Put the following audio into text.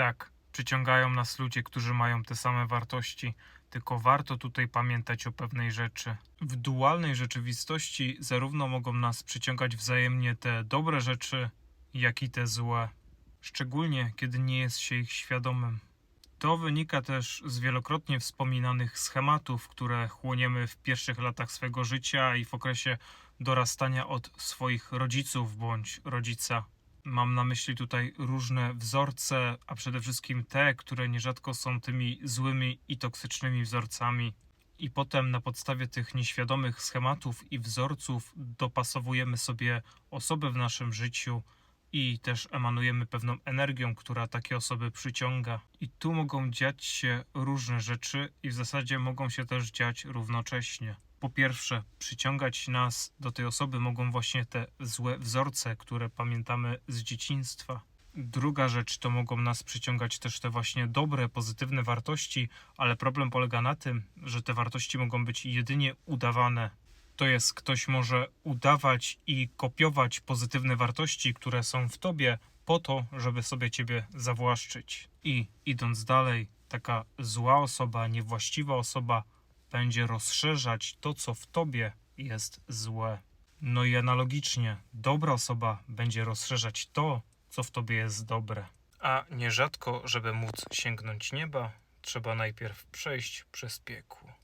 Tak, przyciągają nas ludzie, którzy mają te same wartości, tylko warto tutaj pamiętać o pewnej rzeczy. W dualnej rzeczywistości zarówno mogą nas przyciągać wzajemnie te dobre rzeczy, jak i te złe, szczególnie kiedy nie jest się ich świadomym. To wynika też z wielokrotnie wspominanych schematów, które chłoniemy w pierwszych latach swego życia i w okresie dorastania od swoich rodziców bądź rodzica. Mam na myśli tutaj różne wzorce, a przede wszystkim te, które nierzadko są tymi złymi i toksycznymi wzorcami. I potem na podstawie tych nieświadomych schematów i wzorców dopasowujemy sobie osoby w naszym życiu i też emanujemy pewną energią, która takie osoby przyciąga. I tu mogą dziać się różne rzeczy i w zasadzie mogą się też dziać równocześnie. Po pierwsze, przyciągać nas do tej osoby mogą właśnie te złe wzorce, które pamiętamy z dzieciństwa. Druga rzecz to mogą nas przyciągać też te właśnie dobre, pozytywne wartości, ale problem polega na tym, że te wartości mogą być jedynie udawane. To jest, ktoś może udawać i kopiować pozytywne wartości, które są w tobie, po to, żeby sobie ciebie zawłaszczyć. I idąc dalej, taka zła osoba, niewłaściwa osoba będzie rozszerzać to, co w tobie jest złe. No i analogicznie, dobra osoba będzie rozszerzać to, co w tobie jest dobre. A nierzadko, żeby móc sięgnąć nieba, trzeba najpierw przejść przez piekło.